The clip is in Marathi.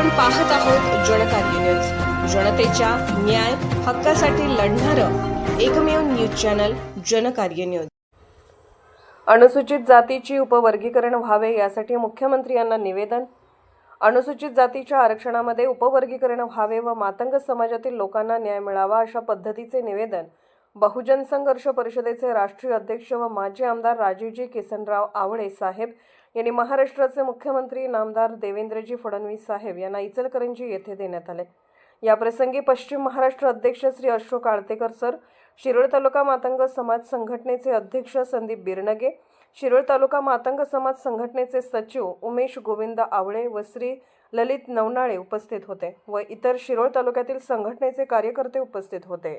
आपण पाहत आहोत जनकार्य न्यूज जनतेच्या न्याय हक्कासाठी लढणारं एकमेव न्यूज चॅनल जनकार्य न्यूज अनुसूचित जातीची उपवर्गीकरण व्हावे यासाठी मुख्यमंत्री यांना निवेदन. अनुसूचित जातीच्या आरक्षणामध्ये उपवर्गीकरण व्हावे व मातंग समाजातील लोकांना न्याय मिळावा अशा पद्धतीचे निवेदन. बहुजन संघर्ष परिषदेचे राष्ट्रीय अध्यक्ष व माजी आमदार राजीवजी किसनराव आवळे साहेब यांनी महाराष्ट्राचे मुख्यमंत्री नामदार देवेंद्रजी फडणवीस साहेब यांना इचलकरंजी येथे देण्यात आले. याप्रसंगी पश्चिम महाराष्ट्र अध्यक्ष श्री अशोक आळतेकर सर शिरोळ तालुका मातंग समाज संघटनेचे अध्यक्ष संदीप बिरनगे शिरोळ तालुका मातंग समाज संघटनेचे सचिव उमेश गोविंद आवळे व श्री ललित नवनाळे उपस्थित होते व इतर शिरोळ तालुक्यातील संघटनेचे कार्यकर्ते उपस्थित होते.